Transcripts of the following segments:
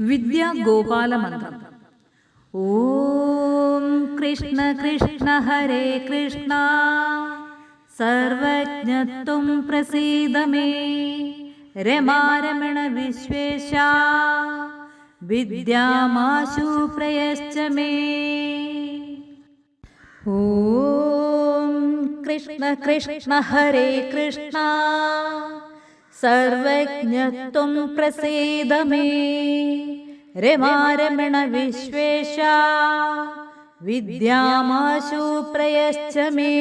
വിദ്യാഗോപാലമന്ത്രം ഓം കൃഷ്ണ കൃഷ്ണ ഹരേ കൃഷ്ണ. സർവജ്ഞത്വം പ്രസീദമേ രമാരമണ വിശ്വേശ. വിദ്യാമാശു പ്രയശ്ച മേ ഓം കൃഷ്ണ കൃഷ്ണ ഹരേ കൃഷ്ണ. സർവജ്ഞത്വം പ്രസീദ മേ രമാരമണ വിശ്വേശ വിദ്യാമാശു പ്രയശ്ച മേ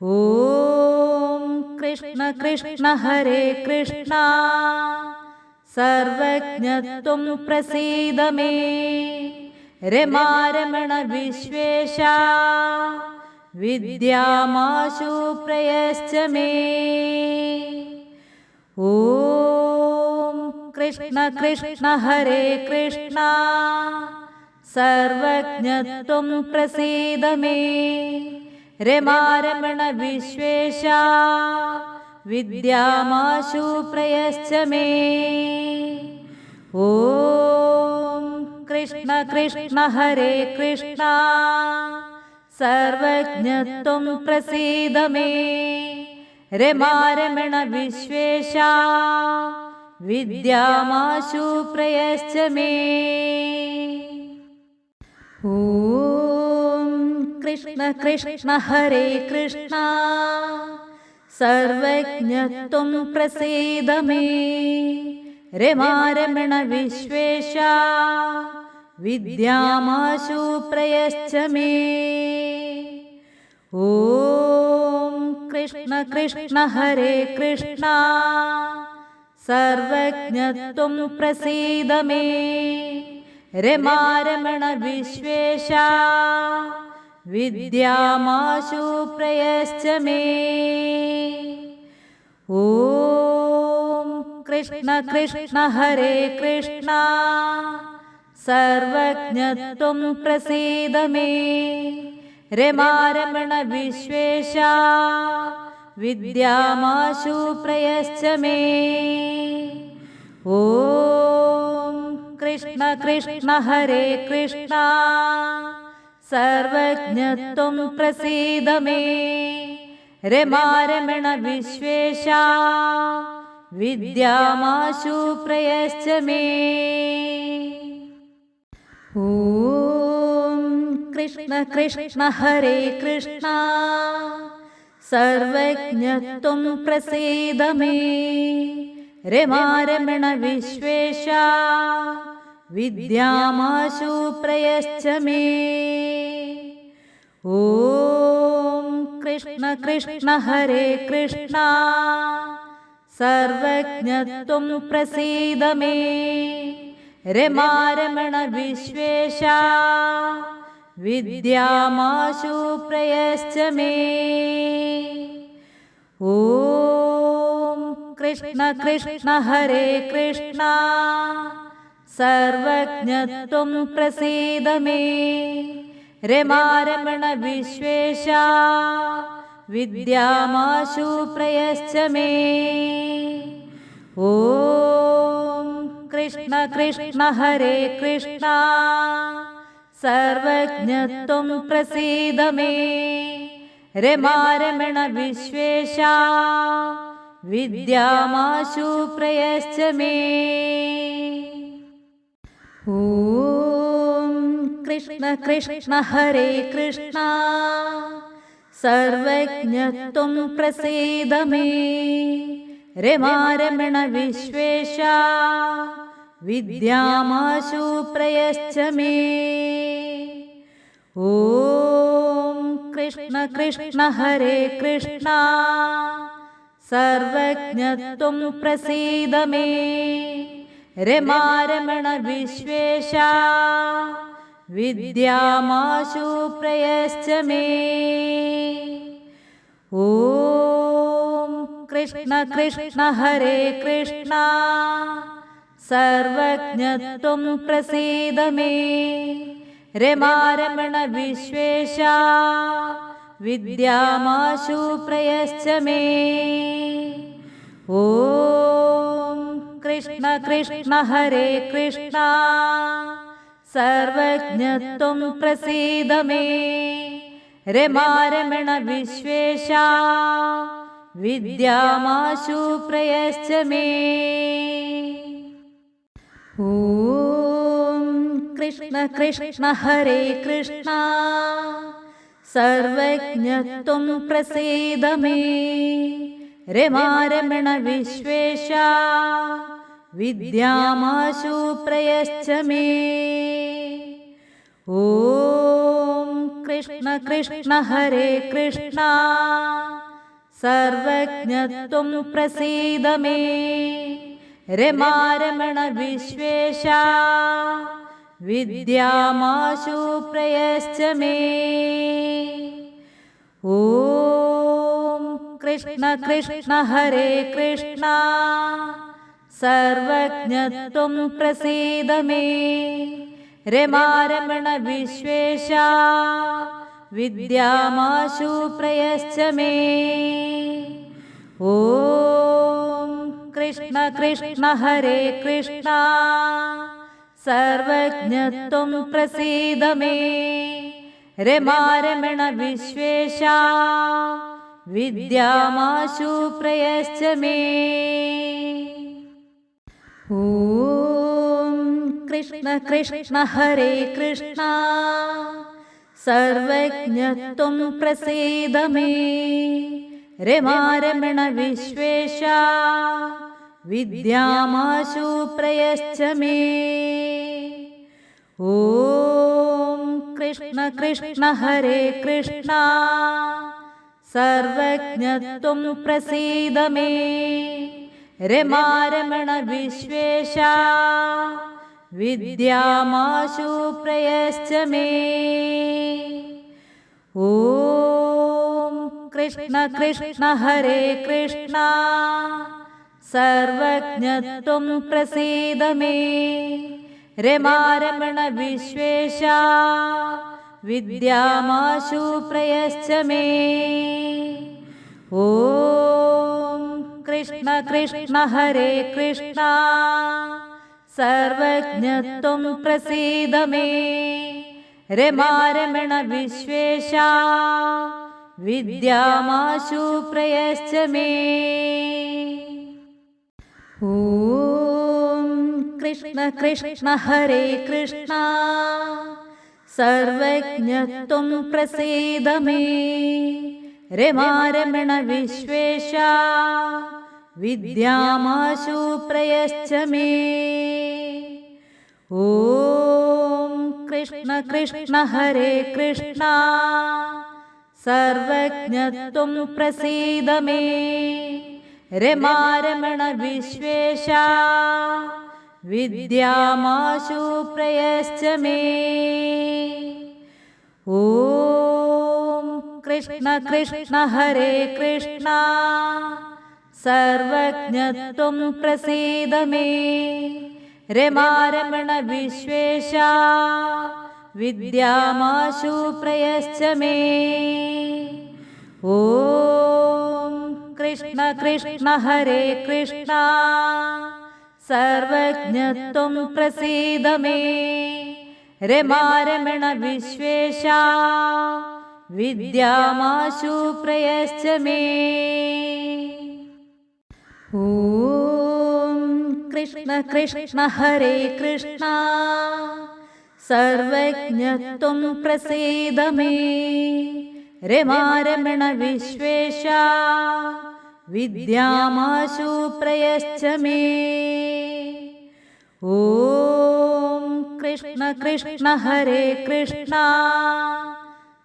ഓം കൃഷ്ണ കൃഷ്ണ ഹരേ കൃഷ്ണ സർവജ്ഞത്വം പ്രസീദ മേ രമാരമണ വിശ്വേശ വിദ്യാമാശു പ്രയശ്ച മേ ഓം കൃഷ്ണ കൃഷ്ണ ഹരേ കൃഷ്ണ. സർവജ്ഞത്വം പ്രസീദ മേ രമാരമണ വിശ്വേശ. വിദ്യാമാശു പ്രയശ്ച മേ ഓം കൃഷ്ണ കൃഷ്ണ ഹരേ കൃഷ്ണ. സർവജ്ഞത്വം പ്രസീദമേ രമാരമണ വിശ്വേശ വിദ്യാമാശു പ്രയശ്ച മേ ഓം കൃഷ്ണ കൃഷ്ണ ഹരേ കൃഷ്ണ സർവജ്ഞത്വം പ്രസീദമേ രമാരമണ വിശ്വേശ വിദ്യാമാശു പ്രയശ്ച മേ ഓം കൃഷ്ണ കൃഷ്ണ ഹരേ കൃഷ്ണ സർവജ്ഞത്വം പ്രസീദമേ രമാരമണ വിശ്വേശ വിദ്യാമാശു പ്രയശ്ച മേ ഓം കൃഷ്ണ കൃഷ്ണ ഹരേ കൃഷ്ണ സർവജ്ഞത്വം പ്രസീദ മേ രമാരമണ വിശ്വേശ വിദ്യാമാശു പ്രയശ്ച മേ ഓം കൃഷ്ണ കൃഷ്ണ ഹരേ കൃഷ്ണ. സർവജ്ഞത്വം പ്രസീദ മേ രമാരമണ വിശ്വേശ വിദ്യാമാശു പ്രയശ്ച മേ ഓം കൃഷ്ണ കൃഷ്ണ ഹരേ കൃഷ്ണ. സർവജ്ഞത്വം പ്രസീദ മേ രമാരമണ വിശ്വേശ. വിദ്യാമാശു പ്രയശ്ച മേ ഓം കൃഷ്ണ കൃഷ്ണ ഹരേ കൃഷ്ണ. സർവജ്ഞത്വം പ്രസീദമേ. രമാരമണ വിശ്വേശ. വിദ്യാമാശു പ്രയശ്ച മേ ഓം കൃഷ്ണ കൃഷ്ണ ഹരേ കൃഷ്ണ. സർവജ്ഞത്വം പ്രസീദ മേ രമാരമണ വിശ്വേശ. വിദ്യാമാശു പ്രയശ്ച മേ ഓം കൃഷ്ണ കൃഷ്ണ ഹരേ കൃഷ്ണ. സർവജ്ഞത്വം പ്രസീദ മേ രമാരമണ വിശ്വേശ വിദ്യാമാശു പ്രയശ്ച മേ ഓം കൃഷ്ണ കൃഷ്ണ ഹരേ കൃഷ്ണ സർവജ്ഞത്വം പ്രസീദ മേ രമാരമണ വിശ്വേശ വിദ്യാമാശു പ്രയശ്ച ഓം കൃഷ്ണ കൃഷ്ണ ഹരേ കൃഷ്ണ സർവജ്ഞത്വം പ്രസീദ മേ രമാരമണ വിശ്വേശ വിദ്യാമാശു പ്രയശ്ച ഓം കൃഷ്ണ കൃഷ്ണ ഹരേ കൃഷ്ണ സർവജ്ഞത്വം പ്രസീദ മേ രമാരമണ വിശ്വേശ വിദ്യാമാശു പ്രയശ്ച മേ ഓം കൃഷ്ണ കൃഷ്ണ ഹരേ കൃഷ്ണ. സർവജ്ഞത്വം പ്രസീദ മേ രമാരമണ വിശ്വേശ വിദ്യാമാശു പ്രയശ്ച മേ ഓം കൃഷ്ണ കൃഷ്ണ ഹരേ കൃഷ്ണ. സർവജ്ഞത്വം പ്രസീദ മേ രമാരമണ വിശ്വേശ. വിദ്യാമാശു പ്രയശ്ച മേ ഓം കൃഷ്ണ കൃഷ്ണ ഹരേ കൃഷ്ണ. സർവജ്ഞത്വം പ്രസീദ മേ രമാരമണ വിശ്വേശ. വിദ്യാമാശു പ്രയശ്ച മേ. ഓം കൃഷ്ണ കൃഷ്ണ ഹരേ കൃഷ്ണ. സർവജ്ഞത്വം പ്രസീദ മേ. രമാരമണ വിശ്വേശ. വിദ്യാമാശു പ്രയശ്ച മേ. ഓം കൃഷ്ണ കൃഷ്ണ ഹരേ കൃഷ്ണ. സർവജ്ഞത്വം പ്രസീദ മേ രമാരമണ വിശ്വേശ വിദ്യാമാശു പ്രയശ്ച മേ ഓം കൃഷ്ണ കൃഷ്ണ ഹരേ കൃഷ്ണ സർവജ്ഞത്വം പ്രസീദ മേ രമാരമണ വിശ്വേശ വിദ്യാമാശു പ്രയശ്ച മേ ഓം കൃഷ്ണ കൃഷ്ണ ഹരേ കൃഷ്ണ സർവജ്ഞത്വം പ്രസീദ മേ രമാരമണ വിശ്വേശ വിദ്യാമാശു പ്രയശ്ച മേ കൃഷ്ണ കൃഷ്ണ ഹരേ കൃഷ്ണ സർവജ്ഞത്വം പ്രസീദ മേ രമാരമണ വിശ്വേശ. വിദ്യാമാശു പ്രയശ്ച മേ. ഓം കൃഷ്ണ കൃഷ്ണ ഹരേ കൃഷ്ണ. സർവജ്ഞത്വം പ്രസീദ മേ. രമാരമണ വിശ്വേശ. വിദ്യാമാശു പ്രയശ്ച മേ. ഓം കൃഷ്ണ കൃഷ്ണ ഹരേ കൃഷ്ണ. സർവജ്ഞത്വം പ്രസീദ മേ രമാരമണ വിശ്വേശ. വിദ്യാമാശു പ്രയശ്ച മേ ഓം കൃഷ്ണ കൃഷ്ണ ഹരേ കൃഷ്ണ. സർവജ്ഞത്വം പ്രസീദ മേ രമാരമണ വിശ്വേശ. വിദ്യാമാശു പ്രയശ്ച മേ ഓം കൃഷ്ണ കൃഷ്ണ ഹരേ കൃഷ്ണ. സർവജ്ഞത്വം പ്രസീദ മേ രമാരമണ വിശ്വേശ. വിദ്യാമാശു പ്രയശ്ച മേ കൃഷ്ണ കൃഷ്ണ ഹരേ കൃഷ്ണ. സർവജ്ഞത്വം പ്രസീദമേ രമാരമണ വിശ്വേശ വിദ്യാമാശു പ്രയശ്ച മേ ഓം കൃഷ്ണ കൃഷ്ണ ഹരേ കൃഷ്ണ സർവജ്ഞത്വം പ്രസീദമേ രമാരമണ വിശ്വേശ വിദ്യാമാശു പ്രയശ്ച മേ ഓം കൃഷ്ണ കൃഷ്ണ ഹരേ കൃഷ്ണ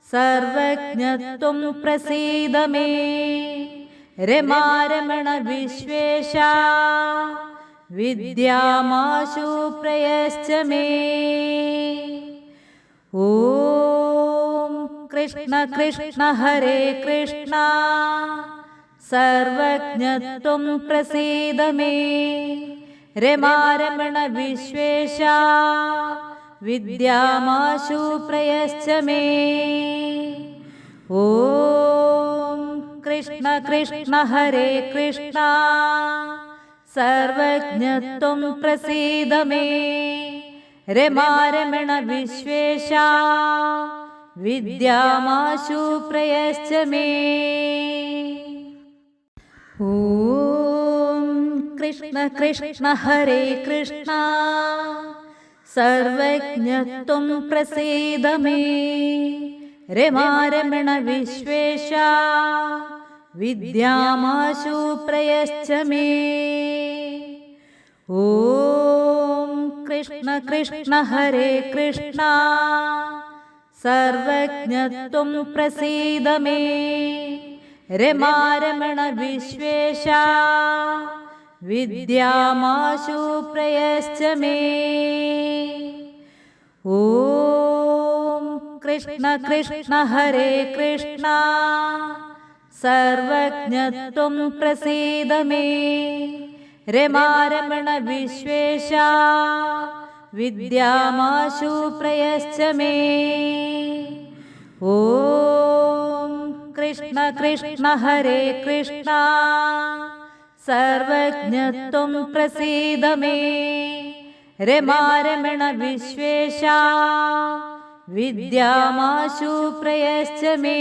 സർവജ്ഞത്വം പ്രസീദമേ രമാരമണ വിശ്വേശ വിദ്യാമാശു പ്രയശ്ച മേ ഓം കൃഷ്ണ കൃഷ്ണ ഹരേ കൃഷ്ണ സർവജ്ഞത്വം പ്രസീദ മേ രമാരമണ വിശ്വേശ വിദ്യാമാശു പ്രയശ്ച മേ. ഓം കൃഷ്ണ കൃഷ്ണ ഹരേ കൃഷ്ണ. സർവജ്ഞത്വം പ്രസീദ മേ. രമാരമണ വിശ്വേശ വിദ്യാമാശു പ്രയശ്ച മേ. ഓം കൃഷ്ണ കൃഷ്ണ ഹരേ കൃഷ്ണ. സർവജ്ഞത്വം പ്രസീദ മേ രമാരമണ വിശ്വേശ. വിദ്യാമാശു പ്രയശ്ച മേ ഓം കൃഷ്ണ കൃഷ്ണ ഹരേ കൃഷ്ണ. സർവജ്ഞത്വം പ്രസീദമേ. രമാരമണ വിശ്വേശ. വിദ്യാമാശു പ്രയശ്ച മേ ഓം കൃഷ്ണ കൃഷ്ണ ഹരേ കൃഷ്ണ. സർവജ്ഞത്വം പ്രസീദ മേ രമാരമണ വിശ്വേശ. വിദ്യാമാശു പ്രയശ്ച മേ കൃഷ്ണ കൃഷ്ണ ഹരേ കൃഷ്ണ. സർവജ്ഞത്വം പ്രസീദ മേ രമാരമണ വിശ്വേശ വിദ്യാമാശു പ്രയശ്ച മേ